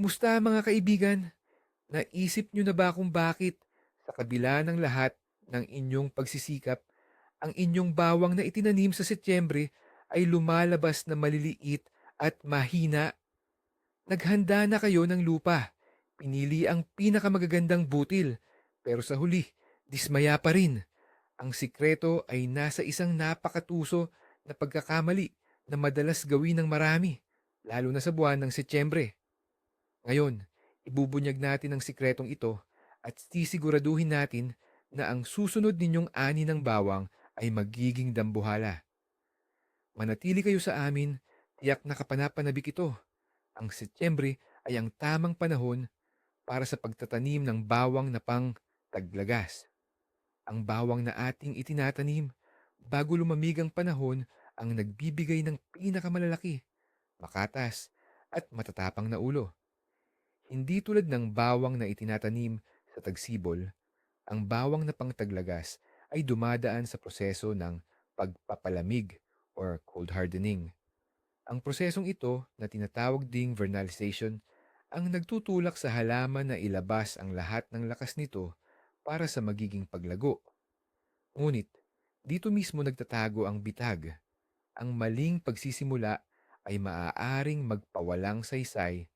Kumusta mga kaibigan? Naisip nyo na ba kung bakit sa kabila ng lahat ng inyong pagsisikap, ang inyong bawang na itinanim sa Setyembre ay lumalabas na maliliit at mahina? Naghanda na kayo ng lupa. Pinili ang pinakamagagandang butil. Pero sa huli, dismaya pa rin. Ang sikreto ay nasa isang napakatuso na pagkakamali na madalas gawin ng marami, lalo na sa buwan ng Setyembre. Ngayon, ibubunyag natin ang sikretong ito at sisiguraduhin natin na ang susunod ninyong ani ng bawang ay magiging dambuhala. Manatili kayo sa amin, tiyak na kapanapanabik ito. Ang Setyembre ay ang tamang panahon para sa pagtatanim ng bawang na pang taglagas. Ang bawang na ating itinatanim bago lumamig ang panahon ang nagbibigay ng pinakamalalaki, makatas at matatapang na ulo. Hindi tulad ng bawang na itinatanim sa tagsibol, ang bawang na pangtaglagas ay dumadaan sa proseso ng pagpapalamig or cold hardening. Ang prosesong ito na tinatawag ding vernalization ang nagtutulak sa halaman na ilabas ang lahat ng lakas nito para sa magiging paglago. Ngunit, dito mismo nagtatago ang bitag. Ang maling pagsisimula ay maaaring magpawalang saysay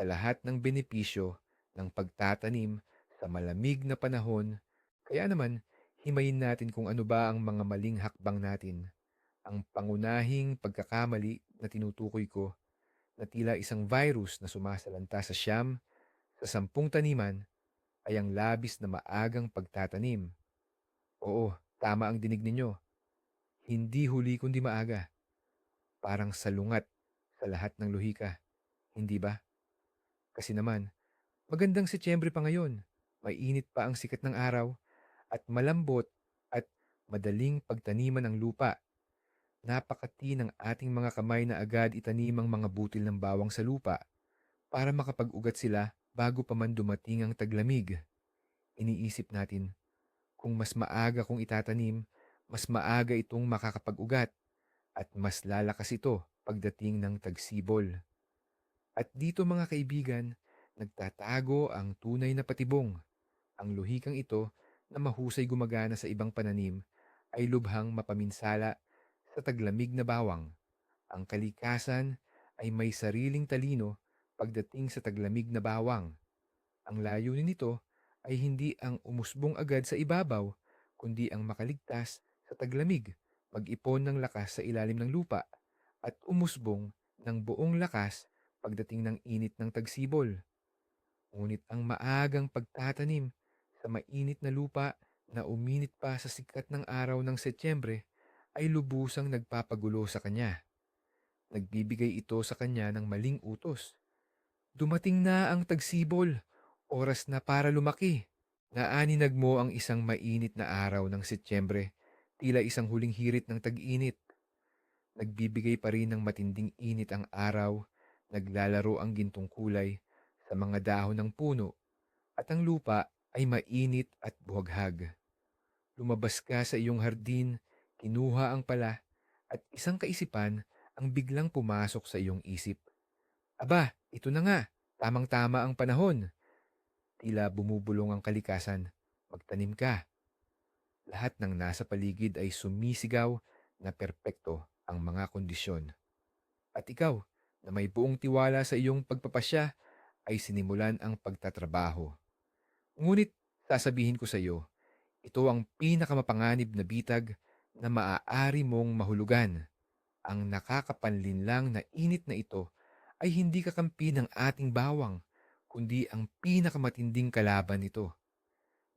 sa lahat ng benepisyo ng pagtatanim sa malamig na panahon. Kaya naman, himayin natin kung ano ba ang mga maling hakbang natin. Ang pangunahing pagkakamali na tinutukoy ko na tila isang virus na sumasalanta sa siyam sa sampung taniman ay ang labis na maagang pagtatanim. Oo, tama ang dinig ninyo. Hindi huli kundi maaga. Parang salungat sa lahat ng luhika. Hindi ba? Kasi naman, magandang Setyembre pa ngayon. May init pa ang sikat ng araw at malambot at madaling pagtaniman ang lupa. Napakati ng ating mga kamay na agad itanim ang mga butil ng bawang sa lupa para makapag-ugat sila bago pa man dumating ang taglamig. Iniisip natin, kung mas maaga kong itatanim, mas maaga itong makakapag-ugat at mas lalakas ito pagdating ng tagsibol. At dito mga kaibigan, nagtatago ang tunay na patibong. Ang luhikang ito na mahusay gumagana sa ibang pananim ay lubhang mapaminsala sa taglamig na bawang. Ang kalikasan ay may sariling talino pagdating sa taglamig na bawang. Ang layunin nito ay hindi ang umusbong agad sa ibabaw, kundi ang makaligtas sa taglamig, mag-ipon ng lakas sa ilalim ng lupa, at umusbong ng buong lakas pagdating ng init ng tagsibol. Ngunit ang maagang pagtatanim sa mainit na lupa na uminit pa sa sikat ng araw ng Setyembre ay lubusang nagpapagulo sa kanya. Nagbibigay ito sa kanya ng maling utos. Dumating na ang tagsibol, oras na para lumaki. Naaninag mo ang isang mainit na araw ng Setyembre, tila isang huling hirit ng tag-init. Nagbibigay pa rin ng matinding init ang araw, naglalaro ang gintong kulay sa mga dahon ng puno, at ang lupa ay mainit at buhaghag. Lumabas ka sa iyong hardin, kinuha ang pala, at isang kaisipan ang biglang pumasok sa iyong isip. Aba, ito na nga, tamang-tama ang panahon. Tila bumubulong ang kalikasan, magtanim ka. Lahat ng nasa paligid ay sumisigaw na perpekto ang mga kondisyon. At ikaw, na may buong tiwala sa iyong pagpapasya, ay sinimulan ang pagtatrabaho. Ngunit sasabihin ko sa iyo, ito ang pinakamapanganib na bitag na maaari mong mahulugan. Ang nakakapanlinlang na init na ito ay hindi kakampi ng ating bawang, kundi ang pinakamatinding kalaban nito.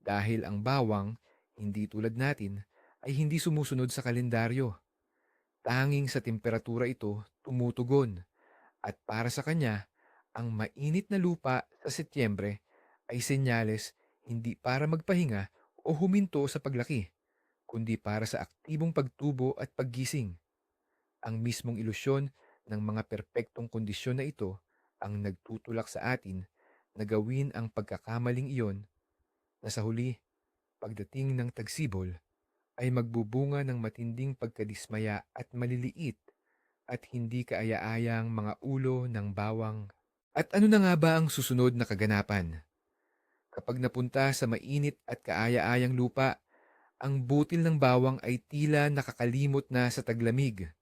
Dahil ang bawang, hindi tulad natin, ay hindi sumusunod sa kalendaryo. Tanging sa temperatura ito tumutugon at para sa kanya, ang mainit na lupa sa Setyembre ay senyales hindi para magpahinga o huminto sa paglaki, kundi para sa aktibong pagtubo at paggising. Ang mismong ilusyon ng mga perpektong kondisyon na ito ang nagtutulak sa atin na gawin ang pagkakamaling iyon na sa huli, pagdating ng tagsibol, ay magbubunga ng matinding pagkadismaya at maliliit at hindi kaaya-ayang mga ulo ng bawang At ano na nga ba ang susunod na kaganapan? Kapag napunta sa mainit at kaaya-ayang lupa, ang butil ng bawang ay tila nakakalimot na sa taglamig.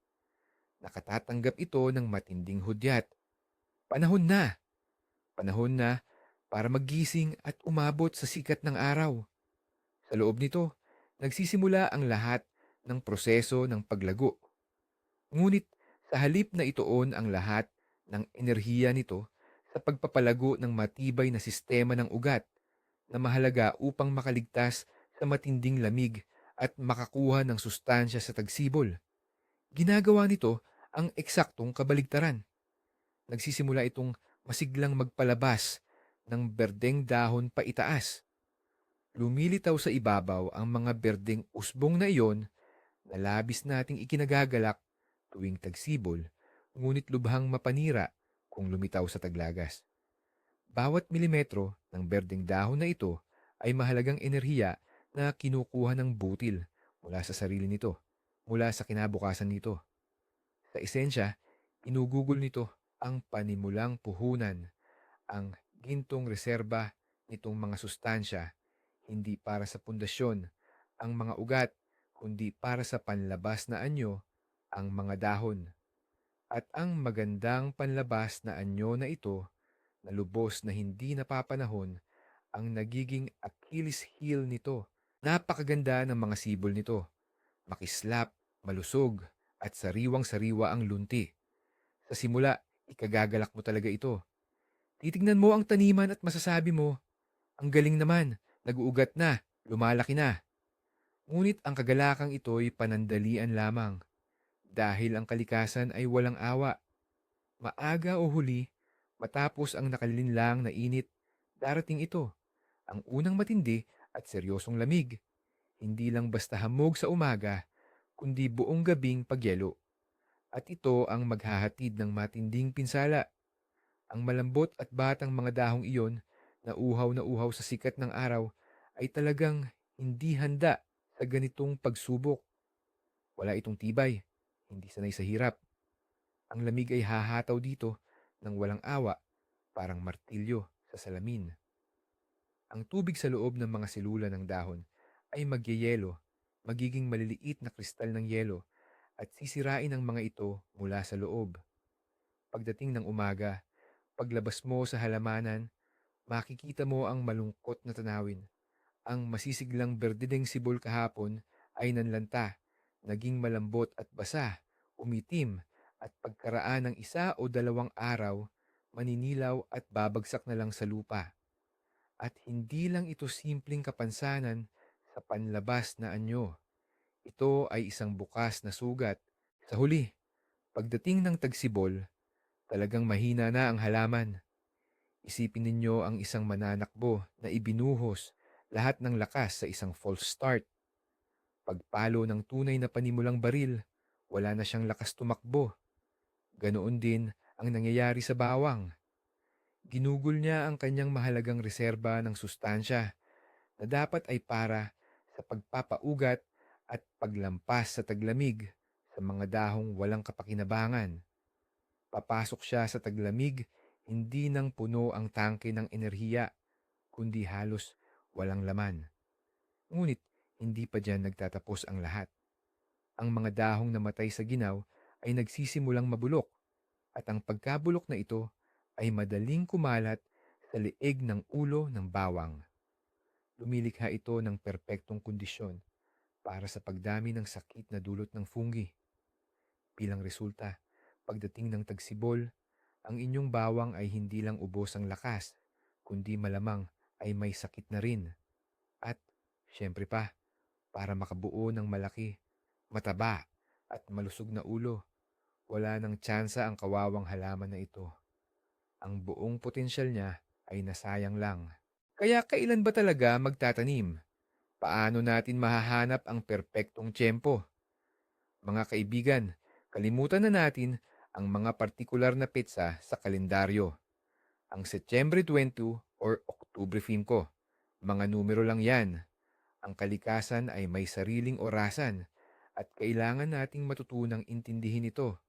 Nakatatanggap ito ng matinding hudyat. Panahon na! Panahon na para magising at umabot sa sikat ng araw. Sa loob nito, nagsisimula ang lahat ng proseso ng paglago. Ngunit sa halip na ituon ang lahat ng enerhiya nito sa pagpapalago ng matibay na sistema ng ugat na mahalaga upang makaligtas sa matinding lamig at makakuha ng sustansya sa tagsibol. Ginagawa nito ang eksaktong kabaligtaran. Nagsisimula itong masiglang magpalabas ng berdeng dahon pa itaas. Lumilitaw sa ibabaw ang mga berdeng usbong na iyon na labis nating ikinagagalak tuwing tagsibol, ngunit lubhang mapanira kung lumitaw sa taglagas. Bawat milimetro ng berdeng dahon na ito ay mahalagang enerhiya na kinukuha ng butil mula sa sarili nito, mula sa kinabukasan nito. Sa esensya, inugugol nito ang panimulang puhunan, ang gintong reserba nitong mga sustansya, hindi para sa pundasyon, ang mga ugat, kundi para sa panlabas na anyo, ang mga dahon. At ang magandang panlabas na anyo na ito, na lubos na hindi napapanahon, ang nagiging Achilles heel nito. Napakaganda ng mga sibol nito. Makislap, malusog, at sariwang-sariwa ang lunti. Sa simula, ikagagalak mo talaga ito. Titignan mo ang taniman at masasabi mo, ang galing naman, nag-uugat na, lumalaki na. Ngunit ang kagalakang ito'y panandalian lamang dahil ang kalikasan ay walang awa. Maaga o huli, matapos ang nakalilinlang na init, darating ito, ang unang matindi at seryosong lamig. Hindi lang basta hamog sa umaga, kundi buong gabing pagyelo. At ito ang maghahatid ng matinding pinsala. Ang malambot at batang mga dahong iyon na uhaw na uhaw sa sikat ng araw ay talagang hindi handa sa ganitong pagsubok. Wala itong tibay, hindi sanay sa hirap. Ang lamig ay hahataw dito ng walang awa, parang martilyo sa salamin. Ang tubig sa loob ng mga selula ng dahon ay magyeyelo, magiging maliliit na kristal ng yelo at sisirain ang mga ito mula sa loob. Pagdating ng umaga, paglabas mo sa halamanan, makikita mo ang malungkot na tanawin. Ang masisiglang berdedeng sibol kahapon ay nanlanta, naging malambot at basa, umitim, at pagkaraan ng isa o dalawang araw, maninilaw at babagsak na lang sa lupa. At hindi lang ito simpleng kapansanan sa panlabas na anyo. Ito ay isang bukas na sugat. Sa huli, pagdating ng tagsibol, talagang mahina na ang halaman. Isipin ninyo ang isang mananakbo na ibinuhos lahat ng lakas sa isang false start. Pagpalo ng tunay na panimulang baril, wala na siyang lakas tumakbo. Ganoon din ang nangyayari sa bawang. Ginugol niya ang kanyang mahalagang reserba ng sustansya na dapat ay para sa pagpapaugat at paglampas sa taglamig sa mga dahong walang kapakinabangan. Papasok siya sa taglamig, hindi nang puno ang tangke ng enerhiya, kundi halos walang laman. Ngunit hindi pa dyan nagtatapos ang lahat. Ang mga dahong namatay sa ginaw ay nagsisimulang mabulok at ang pagkabulok na ito ay madaling kumalat sa liig ng ulo ng bawang. Lumilikha ito ng perpektong kondisyon para sa pagdami ng sakit na dulot ng fungi. Bilang resulta, pagdating ng tagsibol, ang inyong bawang ay hindi lang ubos ang lakas, kundi malamang ay may sakit na rin. At, syempre pa, para makabuo ng malaki, mataba at malusog na ulo, wala nang tsansa ang kawawang halaman na ito. Ang buong potensyal niya ay nasayang lang. Kaya kailan ba talaga magtatanim? Paano natin mahahanap ang perpektong tiyempo? Mga kaibigan, kalimutan na natin ang mga partikular na petsa sa kalendaryo. Ang Setyembre 22 or Oktubre 5, mga numero lang yan. Ang kalikasan ay may sariling orasan at kailangan nating matutunang intindihin ito.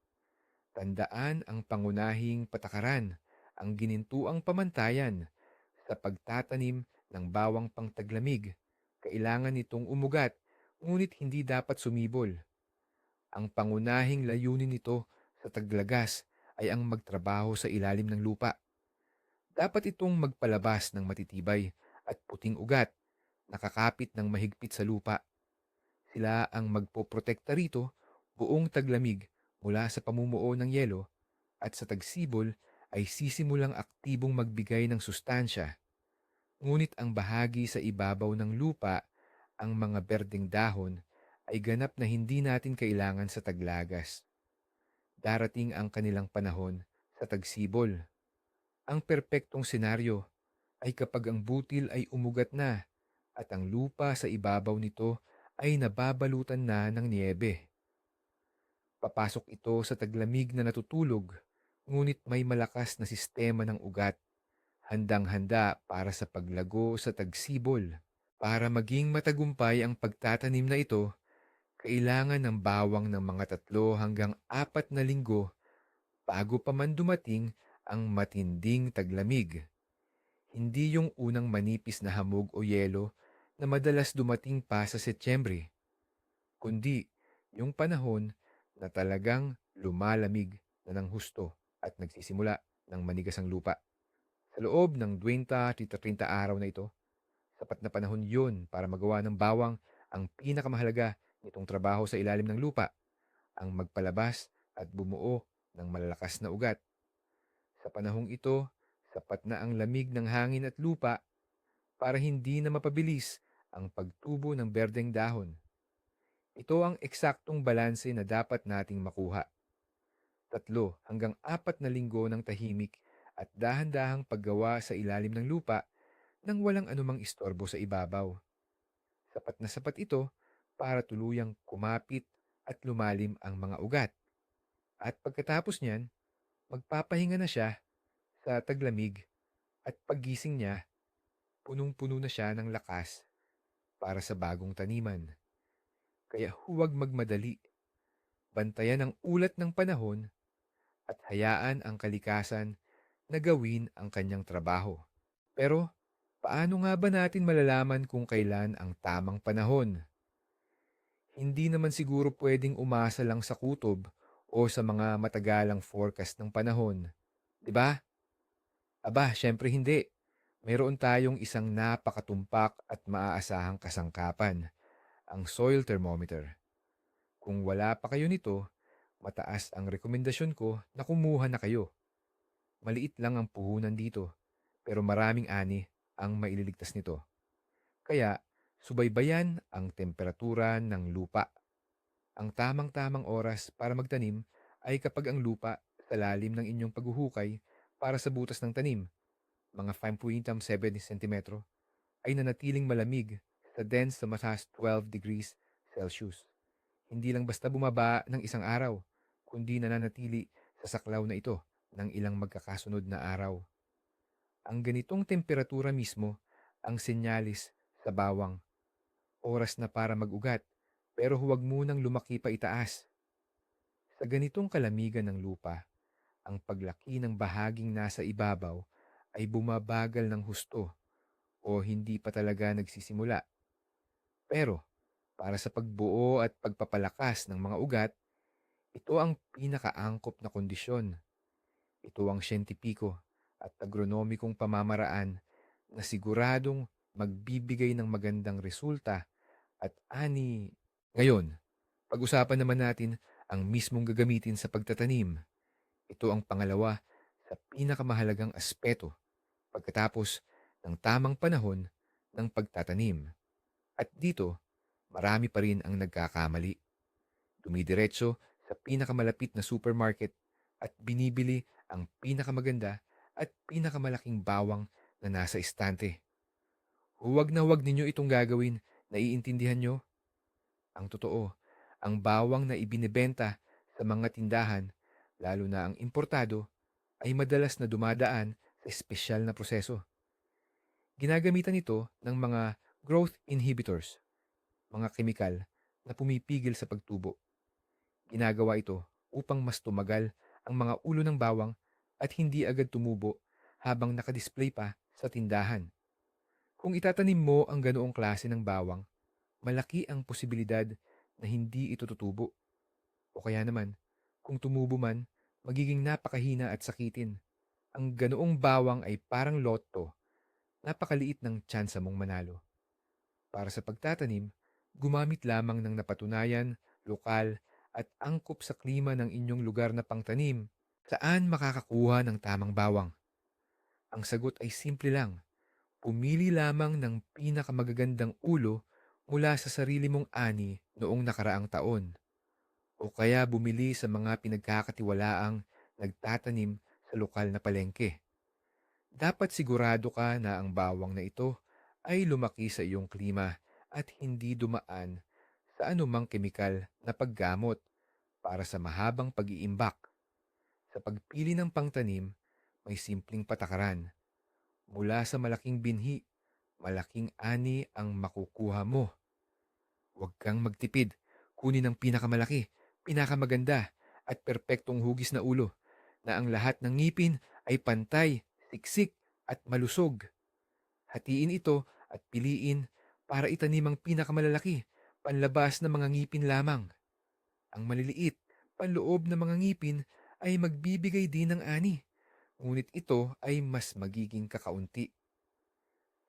Tandaan ang pangunahing patakaran, ang ginintuang pamantayan sa pagtatanim ng bawang pangtaglamig. Kailangan nitong umugat, ngunit hindi dapat sumibol. Ang pangunahing layunin nito sa taglagas ay ang magtrabaho sa ilalim ng lupa. Dapat itong magpalabas ng matitibay at puting ugat, nakakapit ng mahigpit sa lupa. Sila ang magpoprotekta rito buong taglamig mula sa pamumuo ng yelo at sa tagsibol ay sisimulang aktibong magbigay ng sustansya. Ngunit ang bahagi sa ibabaw ng lupa, ang mga berdeng dahon, ay ganap na hindi natin kailangan sa taglagas. Darating ang kanilang panahon sa tagsibol. Ang perpektong senaryo ay kapag ang butil ay umugat na at ang lupa sa ibabaw nito ay nababalutan na ng niebe. Papasok ito sa taglamig na natutulog, ngunit may malakas na sistema ng ugat, handang-handa para sa paglago sa tagsibol. Para maging matagumpay ang pagtatanim na ito, kailangan ng bawang ng mga tatlo hanggang apat na linggo bago pa man dumating ang matinding taglamig. Hindi yung unang manipis na hamog o yelo na madalas dumating pa sa Setyembre, kundi yung panahon na talagang lumalamig na ng husto at nagsisimula ng manigas ang lupa. Sa loob ng 20-30 araw na ito, sapat na panahon yun para magawa ng bawang ang pinakamahalaga nitong trabaho sa ilalim ng lupa, ang magpalabas at bumuo ng malalakas na ugat. Sa panahong ito, sapat na ang lamig ng hangin at lupa para hindi na mapabilis ang pagtubo ng berdeng dahon. Ito ang eksaktong balanse na dapat nating makuha. Tatlo hanggang apat na linggo ng tahimik at dahan-dahang paggawa sa ilalim ng lupa nang walang anumang istorbo sa ibabaw. Sapat na sapat ito para tuluyang kumapit at lumalim ang mga ugat. At pagkatapos niyan, magpapahinga na siya sa taglamig at paggising niya, punong-puno na siya ng lakas para sa bagong taniman. Kaya huwag magmadali. Bantayan ang ulat ng panahon at hayaan ang kalikasan na gawin ang kanyang trabaho. Pero paano nga ba natin malalaman kung kailan ang tamang panahon? Hindi naman siguro pwedeng umasa lang sa kutob o sa mga matagalang forecast ng panahon. 'Di ba? Aba, syempre hindi. Mayroon tayong isang napakatumpak at maaasahang kasangkapan, ang soil thermometer. Kung wala pa kayo nito, mataas ang rekomendasyon ko na kumuha na kayo. Maliit lang ang puhunan dito, pero maraming ani ang maililigtas nito. Kaya, subaybayan ang temperatura ng lupa. Ang tamang-tamang oras para magtanim ay kapag ang lupa sa lalim ng inyong paghuhukay para sa butas ng tanim, mga 5.7 cm, ay nanatiling malamig sa dense sa mataas 12 degrees Celsius. Hindi lang basta bumaba ng isang araw, kundi nananatili sa saklaw na ito ng ilang magkakasunod na araw. Ang ganitong temperatura mismo ang senyalis sa bawang. Oras na para mag-ugat, pero huwag munang lumaki pa itaas. Sa ganitong kalamigan ng lupa, ang paglaki ng bahaging nasa ibabaw ay bumabagal ng husto o hindi pa talaga nagsisimula. Pero para sa pagbuo at pagpapalakas ng mga ugat, ito ang pinakaangkop na kondisyon. Ito ang siyentipiko at agronomikong pamamaraan na siguradong magbibigay ng magandang resulta at ani. Ngayon, pag-usapan naman natin ang mismong gagamitin sa pagtatanim. Ito ang pangalawa sa pinakamahalagang aspeto pagkatapos ng tamang panahon ng pagtatanim. At dito, marami pa rin ang nagkakamali. Dumidiretso sa pinakamalapit na supermarket at binibili ang pinakamaganda at pinakamalaking bawang na nasa istante. Huwag na huwag ninyo itong gagawin, naiintindihan nyo? Ang totoo, ang bawang na ibinebenta sa mga tindahan lalo na ang importado, ay madalas na dumadaan espesyal na proseso. Ginagamitan ito ng mga growth inhibitors, mga kemikal na pumipigil sa pagtubo. Ginagawa ito upang mas tumagal ang mga ulo ng bawang at hindi agad tumubo habang nakadisplay pa sa tindahan. Kung itatanim mo ang ganoong klase ng bawang, malaki ang posibilidad na hindi ito tutubo. O kaya naman, kung tumubo man, magiging napakahina at sakitin. Ang ganoong bawang ay parang lotto, napakaliit ng tsansa mong manalo. Para sa pagtatanim, gumamit lamang ng napatunayan, lokal, at angkop sa klima ng inyong lugar na pangtanim. Saan makakakuha ng tamang bawang? Ang sagot ay simple lang. Pumili lamang ng pinakamagagandang ulo mula sa sarili mong ani noong nakaraang taon. O kaya bumili sa mga pinagkakatiwalaang nagtatanim lokal na palengke. Dapat sigurado ka na ang bawang na ito ay lumaki sa iyong klima at hindi dumaan sa anumang kemikal na paggamot para sa mahabang pag-iimbak. Sa pagpili ng pangtanim, may simpleng patakaran. Mula sa malaking binhi, malaking ani ang makukuha mo. Huwag kang magtipid. Kunin ang pinakamalaki, pinakamaganda, at perpektong hugis na ulo na ang lahat ng ngipin ay pantay, siksik, at malusog. Hatiin ito at piliin para itanim ang pinakamalalaki, panlabas na mga ngipin lamang. Ang maliliit, panloob na mga ngipin ay magbibigay din ng ani, ngunit ito ay mas magiging kakaunti.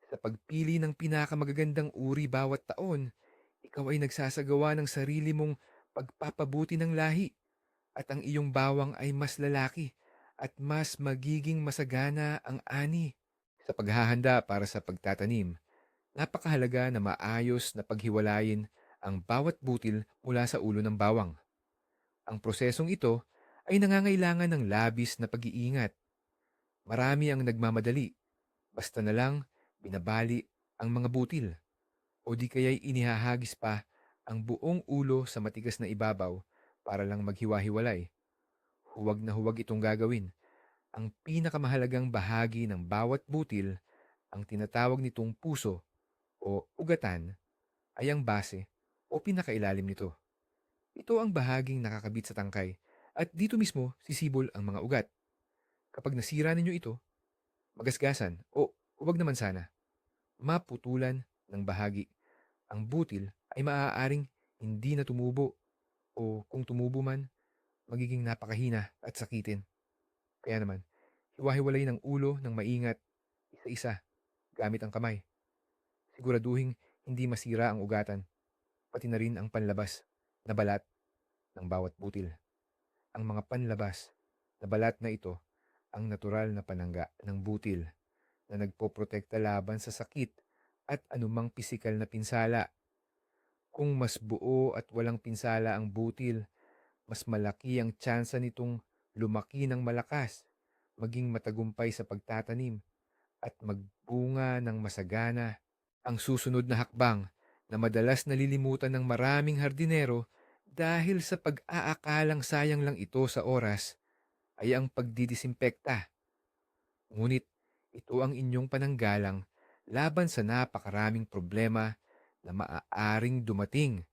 Sa pagpili ng pinakamagagandang uri bawat taon, ikaw ay nagsasagawa ng sarili mong pagpapabuti ng lahi at ang iyong bawang ay mas lalaki at mas magiging masagana ang ani. Sa paghahanda para sa pagtatanim, napakahalaga na maayos na paghiwalayin ang bawat butil mula sa ulo ng bawang. Ang prosesong ito ay nangangailangan ng labis na pag-iingat. Marami ang nagmamadali, basta na lang binabali ang mga butil o di kaya'y inihahagis pa ang buong ulo sa matigas na ibabaw para lang maghiwa-hiwalay. Huwag na huwag itong gagawin. Ang pinakamahalagang bahagi ng bawat butil, ang tinatawag nitong puso o ugatan, ay ang base o pinakailalim nito. Ito ang bahaging nakakabit sa tangkay at dito mismo sisibol ang mga ugat. Kapag nasira ninyo ito, magasgasan o huwag naman sana, maputulan ng bahagi. Ang butil ay maaaring hindi na tumubo o kung tumubo man, magiging napakahina at sakitin. Kaya naman, hiwa-hiwalay ng ulo ng maingat, isa-isa, gamit ang kamay. Siguraduhin hindi masira ang ugatan, pati na rin ang panlabas na balat ng bawat butil. Ang mga panlabas na balat na ito ang natural na panangga ng butil na nagpoprotekta laban sa sakit at anumang pisikal na pinsala. Kung mas buo at walang pinsala ang butil, mas malaki ang tsansa nitong lumaki ng malakas, maging matagumpay sa pagtatanim, at magbunga ng masagana. Ang susunod na hakbang na madalas nalilimutan ng maraming hardinero dahil sa pag-aakalang sayang lang ito sa oras ay ang pagdidisimpekta. Ngunit ito ang inyong pananggalang laban sa napakaraming problema na maaaring dumating.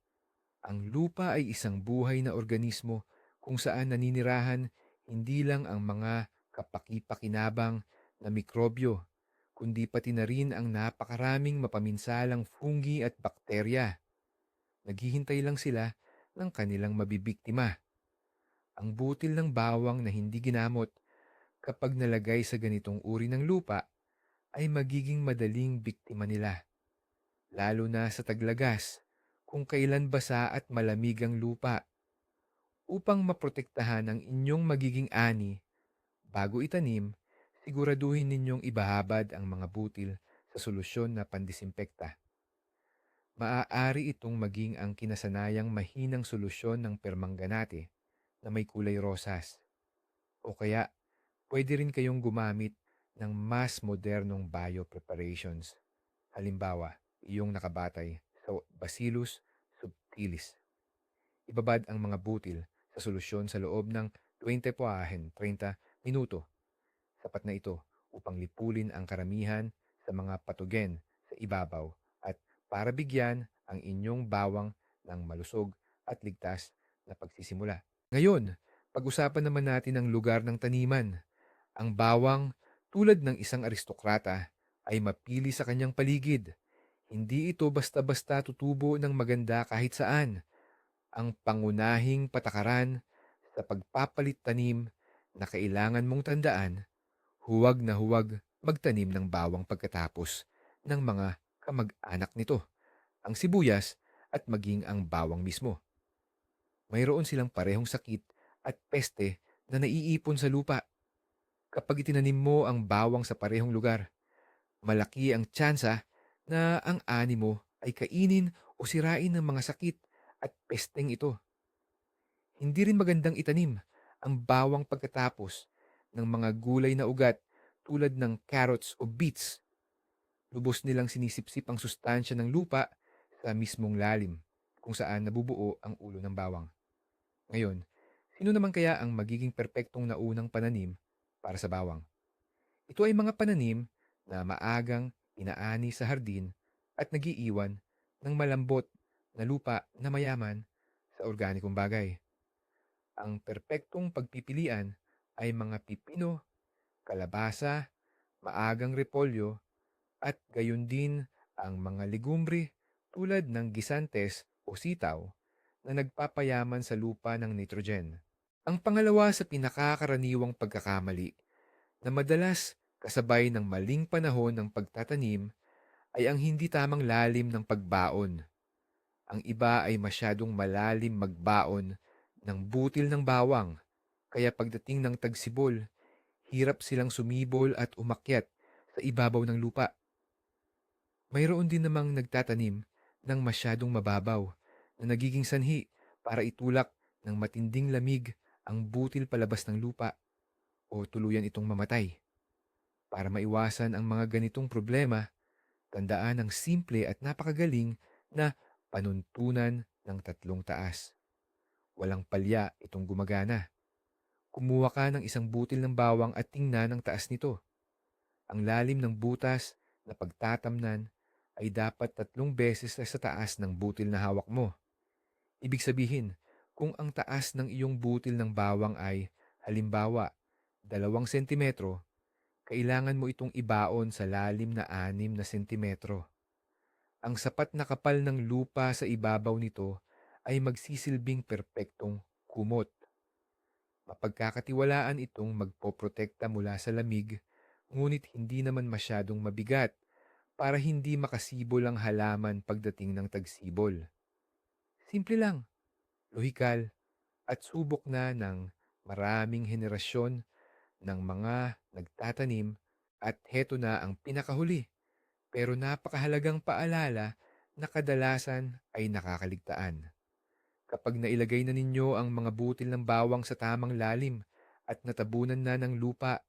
Ang lupa ay isang buhay na organismo kung saan naninirahan hindi lang ang mga kapaki-pakinabang na mikrobyo, kundi pati na rin ang napakaraming mapaminsalang fungi at bakterya. Naghihintay lang sila ng kanilang mabibiktima. Ang butil ng bawang na hindi ginamot kapag nalagay sa ganitong uri ng lupa ay magiging madaling biktima nila. Lalo na sa taglagas kung kailan basa at malamig ang lupa. Upang maprotektahan ang inyong magiging ani, bago itanim, siguraduhin ninyong ibahabad ang mga butil sa solusyon na pandisimpekta. Maaari itong maging ang kinasanayang mahinang solusyon ng permangganate na may kulay rosas. O kaya, pwede rin kayong gumamit ng mas modernong biopreparations. Halimbawa, iyong nakabatay sa Bacillus subtilis. Ibabad ang mga butil sa solusyon sa loob ng 20 puahen 30 minuto. Sapat na ito upang lipulin ang karamihan sa mga patogen sa ibabaw at para bigyan ang inyong bawang ng malusog at ligtas na pagsisimula. Ngayon, pag-usapan naman natin ang lugar ng taniman. Ang bawang, tulad ng isang aristokrata, ay mapili sa kanyang paligid. Hindi ito basta-basta tutubo ng maganda kahit saan. Ang pangunahing patakaran sa pagpapalit tanim na kailangan mong tandaan, huwag na huwag magtanim ng bawang pagkatapos ng mga kamag-anak nito, ang sibuyas at maging ang bawang mismo. Mayroon silang parehong sakit at peste na naiipon sa lupa. Kapag itinanim mo ang bawang sa parehong lugar, malaki ang tsansa na ang ani mo ay kainin o sirain ng mga sakit at pesteng ito. Hindi rin magandang itanim ang bawang pagkatapos ng mga gulay na ugat tulad ng carrots o beets. Lubos nilang sinisipsip ang sustansya ng lupa sa mismong lalim kung saan nabubuo ang ulo ng bawang. Ngayon, sino naman kaya ang magiging perpektong naunang pananim para sa bawang? Ito ay mga pananim na maagang inaani sa hardin at nagiiwan ng malambot na lupa na mayaman sa organikong bagay. Ang perpektong pagpipilian ay mga pipino, kalabasa, maagang repolyo, at gayon din ang mga legumbre tulad ng gisantes o sitaw na nagpapayaman sa lupa ng nitrogen. Ang pangalawa sa pinakakaraniwang pagkakamali na madalas kasabay ng maling panahon ng pagtatanim ay ang hindi tamang lalim ng pagbaon. Ang iba ay masyadong malalim magbaon ng butil ng bawang, kaya pagdating ng tagsibol, hirap silang sumibol at umakyat sa ibabaw ng lupa. Mayroon din namang nagtatanim ng masyadong mababaw na nagiging sanhi para itulak ng matinding lamig ang butil palabas ng lupa o tuluyan itong mamatay. Para maiwasan ang mga ganitong problema, tandaan ang simple at napakagaling na panuntunan ng tatlong taas. Walang palya itong gumagana. Kumuha ka ng isang butil ng bawang at tingnan ang taas nito. Ang lalim ng butas na pagtatamnan ay dapat tatlong beses sa taas ng butil na hawak mo. Ibig sabihin, kung ang taas ng iyong butil ng bawang ay, halimbawa, dalawang sentimetro, kailangan mo itong ibaon sa lalim na anim na sentimetro. Ang sapat na kapal ng lupa sa ibabaw nito ay magsisilbing perpektong kumot. Mapagkakatiwalaan itong magpoprotekta mula sa lamig, ngunit hindi naman masyadong mabigat para hindi makasibol ang halaman pagdating ng tagsibol. Simple lang, lohikal, at subok na ng maraming henerasyon ng mga nagtatanim at heto na ang pinakahuli. Pero napakahalagang paalala na kadalasan ay nakakaligtaan. Kapag nailagay na ninyo ang mga butil ng bawang sa tamang lalim at natabunan na ng lupa,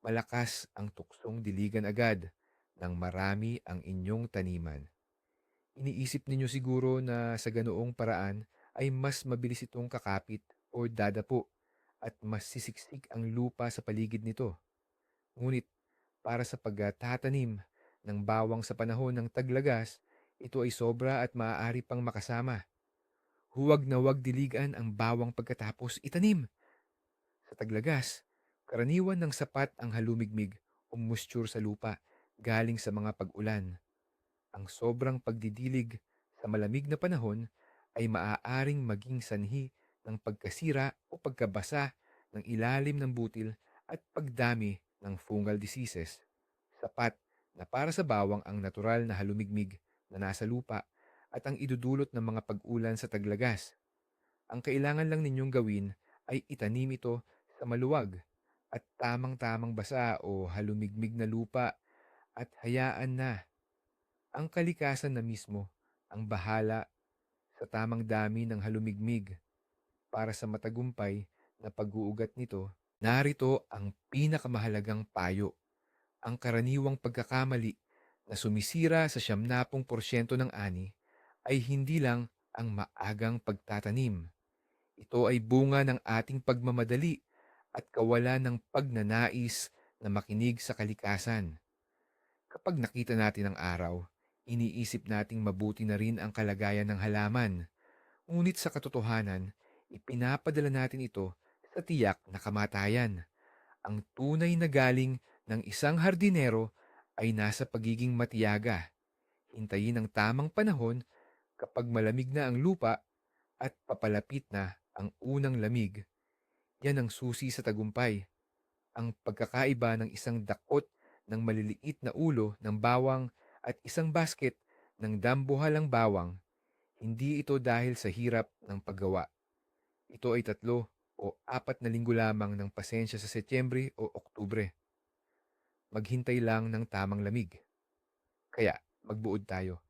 malakas ang tuksong diligan agad ng marami ang inyong taniman. Iniisip ninyo siguro na sa ganoong paraan ay mas mabilis itong kakapit o dadapo at mas sisiksik ang lupa sa paligid nito. Ngunit para sa pagtatanim ng bawang sa panahon ng taglagas, ito ay sobra at maaari pang makasama. Huwag na huwag diligan ang bawang pagkatapos itanim. Sa taglagas, karaniwan ng sapat ang halumigmig o moisture sa lupa galing sa mga pag-ulan. Ang sobrang pagdidilig sa malamig na panahon ay maaaring maging sanhi ng pagkasira o pagkabasa ng ilalim ng butil at pagdami ng fungal diseases. Sapat na para sa bawang ang natural na halumigmig na nasa lupa at ang idudulot ng mga pag-ulan sa taglagas. Ang kailangan lang ninyong gawin ay itanim ito sa maluwag at tamang-tamang basa o halumigmig na lupa at hayaan na ang kalikasan na mismo ang bahala sa tamang dami ng halumigmig para sa matagumpay na pag-uugat nito, narito ang pinakamahalagang payo. Ang karaniwang pagkakamali na sumisira sa siyamnapong porsyento ng ani ay hindi lang ang maagang pagtatanim. Ito ay bunga ng ating pagmamadali at kawalan ng pagnanais na makinig sa kalikasan. Kapag nakita natin ang araw, iniisip nating mabuti na rin ang kalagayan ng halaman. Ngunit sa katotohanan, ipinapadala natin ito sa tiyak na kamatayan. Ang tunay na galing ng isang hardinero ay nasa pagiging matiyaga. Hintayin ang tamang panahon kapag malamig na ang lupa at papalapit na ang unang lamig. Yan ang susi sa tagumpay. Ang pagkakaiba ng isang dakot ng maliliit na ulo ng bawang at isang basket ng dambuhalang bawang. Hindi ito dahil sa hirap ng paggawa. Ito ay tatlo o apat na linggo lamang ng pasensya sa Setyembre o Oktubre. Maghintay lang ng tamang lamig. Kaya magbuod tayo.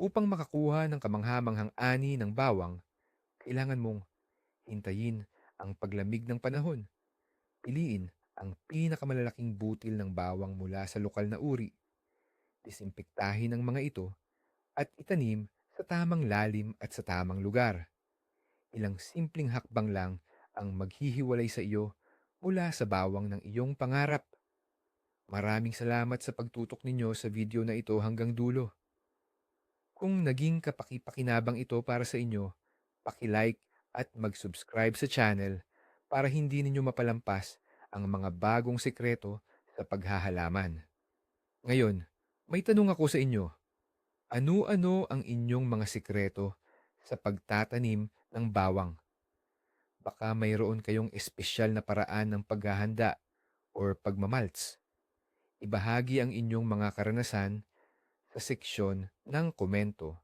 Upang makakuha ng kamanghamanghang ani ng bawang, kailangan mong hintayin ang paglamig ng panahon. Piliin ang pinakamalalaking butil ng bawang mula sa lokal na uri. Disimpektahin ang mga ito at itanim sa tamang lalim at sa tamang lugar. Ilang simpleng hakbang lang ang maghihiwalay sa iyo mula sa bawang ng iyong pangarap. Maraming salamat sa pagtutok ninyo sa video na ito hanggang dulo. Kung naging kapakipakinabang ito para sa inyo, paki-like at mag-subscribe sa channel para hindi ninyo mapalampas ang mga bagong sekreto sa paghahalaman. Ngayon, may tanong ako sa inyo. Ano-ano ang inyong mga sekreto sa pagtatanim ng bawang? Baka mayroon kayong espesyal na paraan ng paghahanda or pagmamalts. Ibahagi ang inyong mga karanasan sa seksyon ng komento.